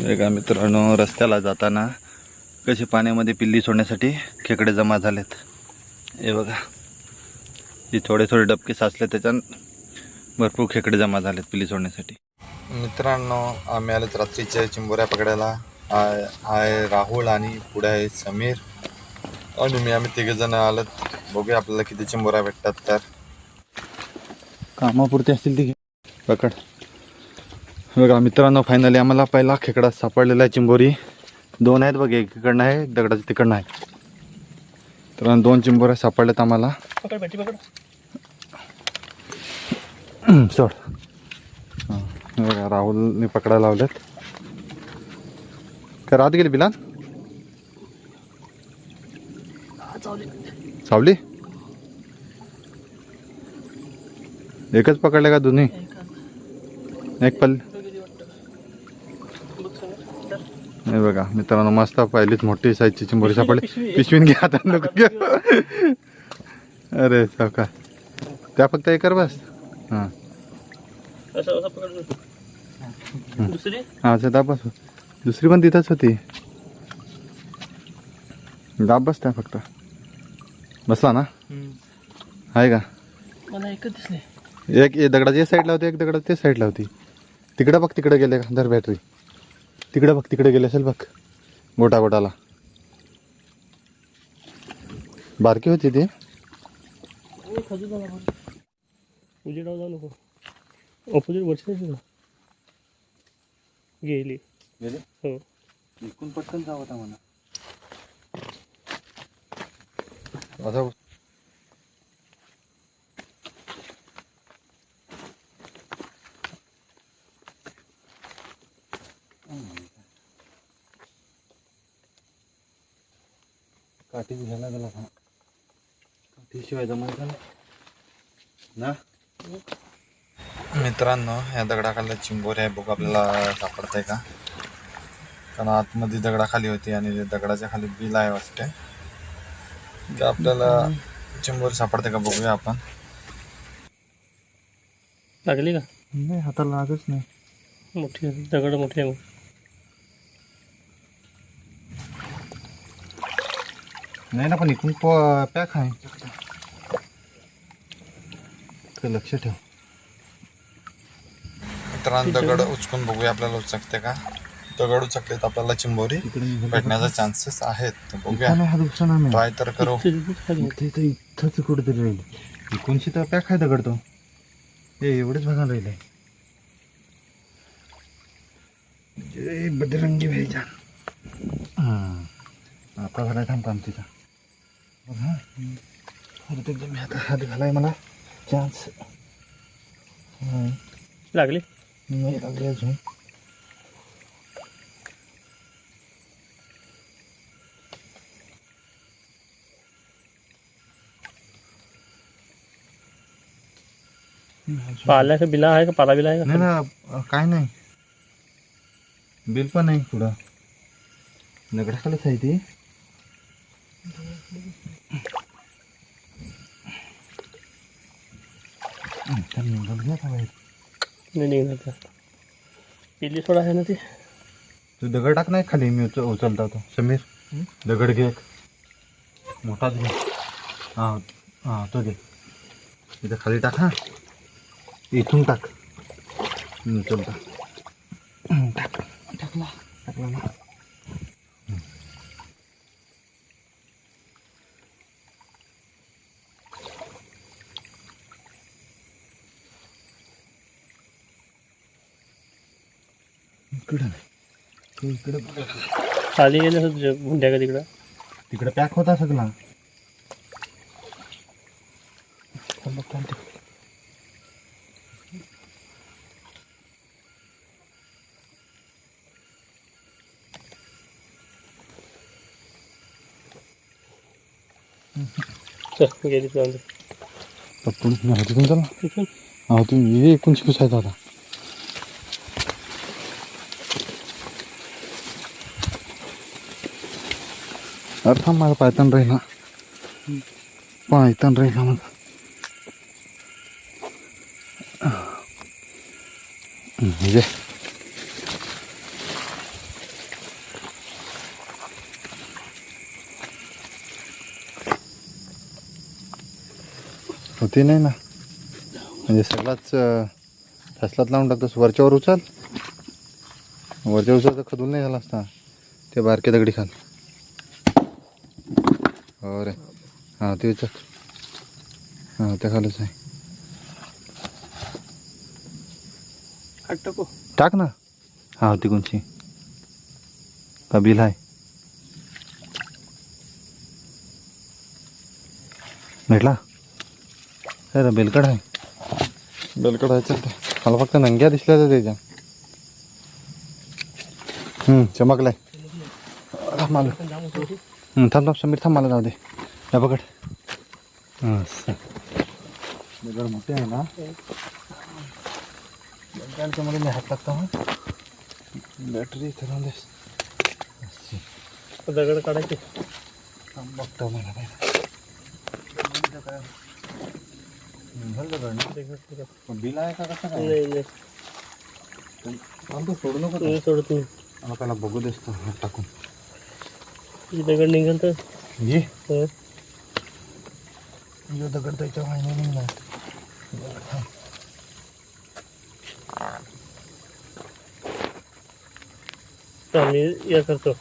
एका मित्रांनो रस्त्याला जाताना कसे पाण्यामध्ये पिल्ली सोडण्यासाठी खेकडे जमा झालेत. हे बघा. हे थोडे थोडे डबके साचले त्याच्यात भरपूर खेकडे जमा झालेत पिल्ली सोडण्यासाठी. मित्रांनो आम्ही आलेत रात्रीच्या चिंबोऱ्या पकडायला. आहे आहे राहुल आणि पुढे आहे समीर. आणि मी आम्ही तिघे जण आलोत. बघूया आपल्याला किती चिंबोऱ्या भेटतात तर. कामापुरते असतील ती पकड. बघा मित्रांनो फायनली आम्हाला पहिला खेकडा सापडलेला आहे चिंबोरी. दोन आहेत बघ एक इकडनं आहे एक दगडाच्या तिकडनं आहे. तर दोन चिंबोऱ्या सापडल्यात आम्हाला. सोड. बघा राहुलने पकडायला लावलेत. काय रात गेली बिलान सावली? एकच पकडले का दोन्ही? एक पल्ले. हे बघा मित्रांनो मस्त पहिलीच मोठी साईजची चिंबोरी सापडली. पिशवी. पिशवीन घ्या आता नको घेऊ. अरे सावका त्या फक्त एक कर बस. हां. हा. असं दाब बस. दुसरी पण तिथंच होती. दाब बस त्या फक्त. बसला ना? आहे का? मला एकच दिसले. एक एक दगडाची या साईडला होती एक दगडाची साईडला होती. तिकडं बघ तिकडे गेले का? धर बॅटरी तिकडे बघ तिकडे गेले असेल बघ गोटा गोटाला बारकी होती ती. खजूर जाऊ नको ऑपोजिट वरची जायची ना गेली? हो. इकडून पटकन जावं होता म्हणा. असं काठी घ्यायला गेला का काठीशिवाय जमायचं ना? मित्रांनो या दगडाखाली चिंबोरी आहे. बघ आपल्याला सापडतंय का? कारण आतमध्ये दगडाखाली होती आणि ते दगडाच्या खाली बिल आहे वाटते ते आपल्याला चिंबोरी सापडते का बघूया आपण. लागली का? नाही हाताला लागच नाही. मोठी आहे. दगड मोठी आहे. नाही ना पण इकडून पॅक आहे. तर लक्ष ठेव. मित्रांनो दगड उचकून बघूया आपल्याला उचकते का? दगड उचकले तर आपल्याला चिंबोरी. भेटण्याचा चान्सेस आहेत तर बघूया. हा ट्राय तर करू. इथे- इथेच कुठेतरी राहील. एकोणशी तर पॅक आहे दगड तो. हे एवढेच बघायला राहिले जय बजरंगी भाईजा आता झाला थांब काम तिचा चान्स पाला का बिला आहे का पाला बिला नाही का ना काय नाही। बिल पण नाही पुढं दगडाखालच आहे ती निघणार का पिल्ली सोडा आहे ना ती. तू दगड टाक नाही खाली मी उच उचलता तो समीर दगड घे. मोठाच घे. हां हां तो घे. इथं खाली टाक हा. इथून टाक. उचलता. टाक टाकला. टाकला ना. इकडं नाही तो इकडं बघा. खाली गेलं असं गुंड्या का तिकडं तिकडे पॅक होता सगळा थांबा, थांबा. चल गेली जाऊन दे. पटकन नाही तिथून चला इथून हा तुम्ही हे एकोणशे पुसायचा होता अर्थ माझा पायतान राहिला पायतान राहिला माझा म्हणजे होती नाही ना? म्हणजे सगळाच ठसलात लावून टाकतोस. वरच्यावर उचल. वरच्या उचल तर खदून नाही झाला असता. ते बारके दगडी खाल. हो रे हां ते उचल हां त्या खालच आहे टाकू टाक ना। हा होती कोणची का बिल आहे भेटला अरे बेलकड आहे बेलकड आहे चलते। मला फक्त नंग्या दिसल्या तर त्याच्या। हम्म, चमकलाय। मला थांब थांब समीर थांब मला जाऊ दे. या पकड. बेलकड मोठे आहे ना. बेलकडच्या मध्ये मी हात टाकतो हा. बॅटरी इथे राहून देस दगड काढायचे. थांब बघतो मला काढा. बिल आहे का कसं काय? सोडू नको सोडत मला पहिला बघू देस तो हात टाकून. दगड निघाल तर? ये. हं. यो दगड त्याच्या वाहिनी नाही तर आम्ही या करतो.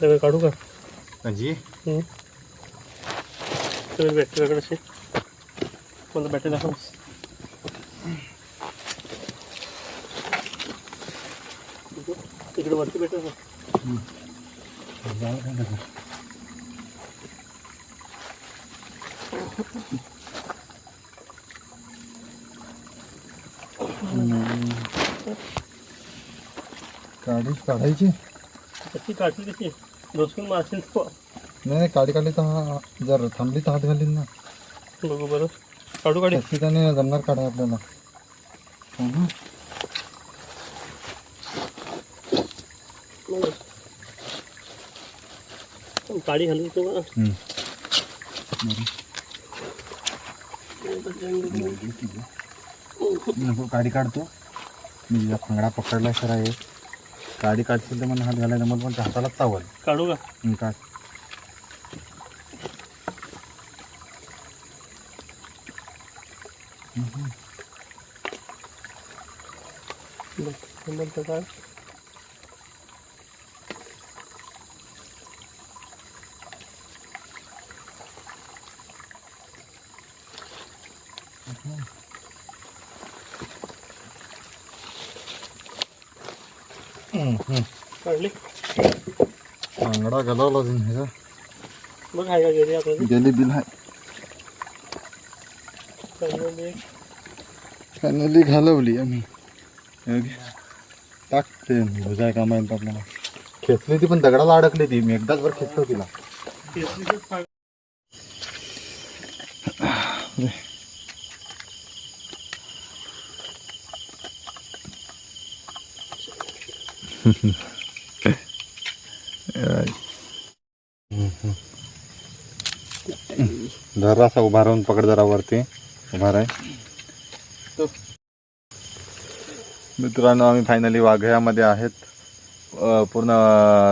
दगड काढू का? म्हणजे हं. तुम्ही बॅटरी दगड असे मला बॅटरी दाखव इकडे वरती का काढी काढायची? कशी काढली कशी? डोसकून मारशील तू. नाही नाही काढी काढली तर हा जर थांबली तर हात घालीन ना. बघू बरं. काढू काढी. त्याने जमणार काढा आपल्याला. काडी घालून तो काडी काढतो मी तुझा फांगडा पकडला सर आहे. काडी काढशील तर मला हात घालायला मला पण हाताला चावल. काढू का? काढ. बघ, काढ. काढली. घालावला अजून ह्याचा. बघ आहे का गेली आपल्याला गेली बिल आहे. फायनली घालवली आम्ही. हे घे. टाक ते भुजाय कामा येईल आपल्याला खेचली ती पण दगडाला अडकली ती. मी एकदाच वर खेचलो तिला. केसरीचंच असा उभा राहून पकड जरा वरती. उभा राह. मित्रांनो आम्ही फायनली वाघयामध्ये आहेत. पूर्ण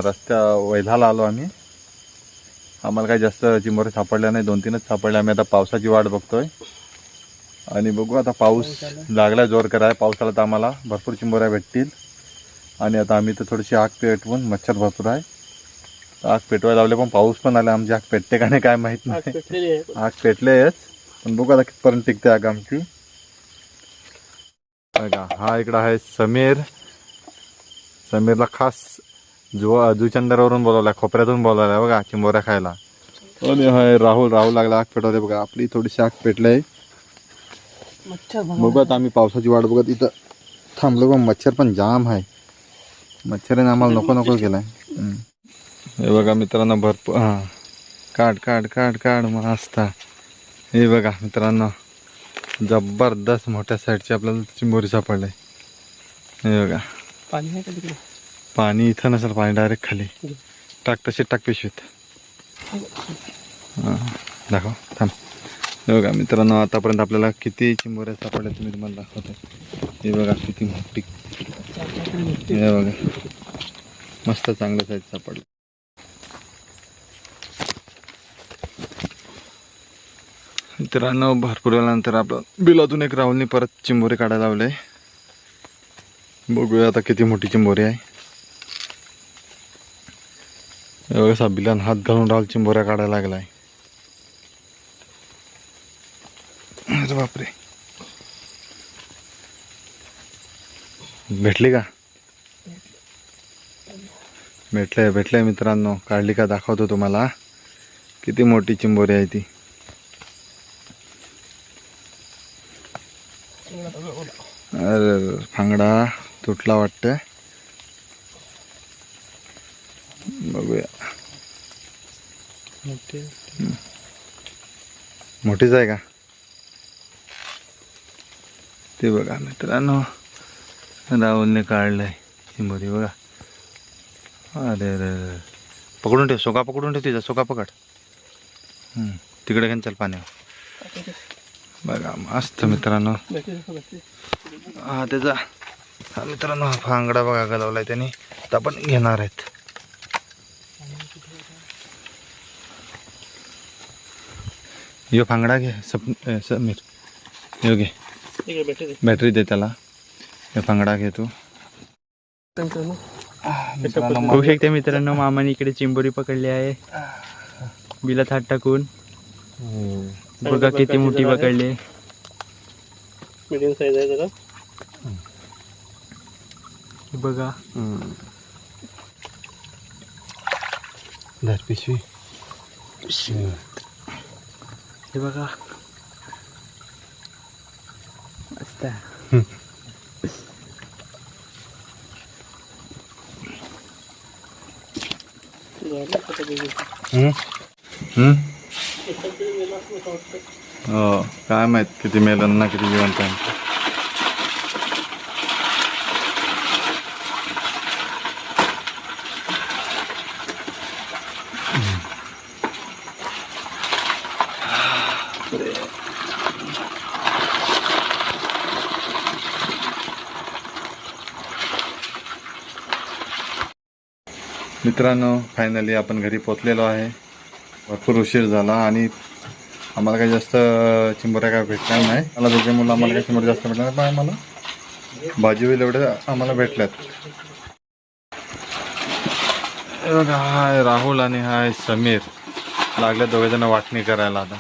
रस्त्या वैधाला आलो आम्ही. आम्हाला काही जास्त चिंबोरे सापडल्या नाही. दोन तीनच सापडल्या. आम्ही आता पावसाची वाट बघतोय. आणि बघू आता पाऊस लागला जोर कराय पावसाला तर आम्हाला भरपूर चिंबोऱ्या भेटतील. आणि आता आम्ही तर थोडीशी आग पेटवून मच्छर भरपूर आहे. आग पेटवायला लावले पण पाऊस पण आला. आमची आग पेटते का नाही काय माहीत नाही. आग पेटलेच पण बघू आता कितपर्यंत टिकते आग आमची. बघा हा इकडं आहे समीर. समीरला खास जुवा जुचंदरवरून बोलवलाय खोपऱ्यातून बोलवलाय बघा चिंबोऱ्या खायला. हाय राहुल. राहुल लागला आग पेटवते बघा. आपली थोडीशी आग पेटलंय. मच्छर बघू आता आम्ही पावसाची वाट बघत इथं थांबलो पण मच्छर पण जाम आहे. मच्छरने आम्हाला नको नको केलाय. हे बघा मित्रांनो भरपूर हां. काढ काढ काढ काढ मस्त. हे बघा मित्रांनो जबरदस्त मोठ्या साईडची आपल्याला चिंबोरी सापडले. हे बघा. पाणी पाणी इथं नसेल पाणी डायरेक्ट खाली. टाक तशी टाक पिशवीत. हां दाखव थांब. हे बघा मित्रांनो आतापर्यंत आपल्याला किती चिंबोऱ्या सापडल्या तुम्ही तुम्हाला दाखवतो. हे बघा किती मोठी. बघा. मस्त चांगलं साईज सापडलं. मित्रांनो भरपूर वेळानंतर आपलं बिलातून एक राहुलने परत चिंबोरी काढायला लावले बघूया आता किती मोठी चिंबोरी आहे. हे बघा बिलान हात घालून राहुल चिंबोऱ्या काढायला लागलाय. अरे बापरे. भेटली का? भेटलंय भेटलंय मित्रांनो. काढली का दाखवतो तुम्हाला. किती मोठी चिंबोरी आहे ती. अरे फांगडा तुटला वाटते बघूया. मोठीच आहे का? ते बघा मित्रांनो. राहुलने काढलंय. चिंबोरी बघा. अरे अरे पकडून ठेव सोका पकडून ठेव तिचा सोका पकड. हम्म, तिकडे घेऊन चल पाण्यावर. बघा मस्त मित्रांनो. हा त्याचा हा मित्रांनो हा फांगडा बघा गलवलाय त्याने. आता आपण घेणार आहेत. यो फांगडा घे सप समीर. यो घे. आहे बॅटरी दे त्याला. हे घेतो. मित्रांनो बघू शकता मित्रांनो मामाने इकडे चिंबोरी पकडली आहे. बिलात हात टाकून. बघा किती मोठी पकडली. साईज आहे जरा बघा. धर पिशवी हे बघा. मस्त आहे. झालं आता बघू. हम्म? हम्म? एखाद तरी मेला असं मला वाटतं. हो हो, काय माहीत किती मेलं ना किती जिवंत आहे. मित्रांनो फायनली आपण घरी पोचलेलो आहे. भरपूर उशीर झाला आणि आम्हाला काही जास्त चिंबऱ्या काय भेटणार नाही. मला दोघे मुलं आम्हाला काही चिंबर जास्त भेटणार नाही. पण आम्हाला भाजी होईल एवढ्या आम्हाला भेटल्यात. बघा हाय राहुल आणि हाय समीर. लागल्या दोघे जण वाटणी करायला आता.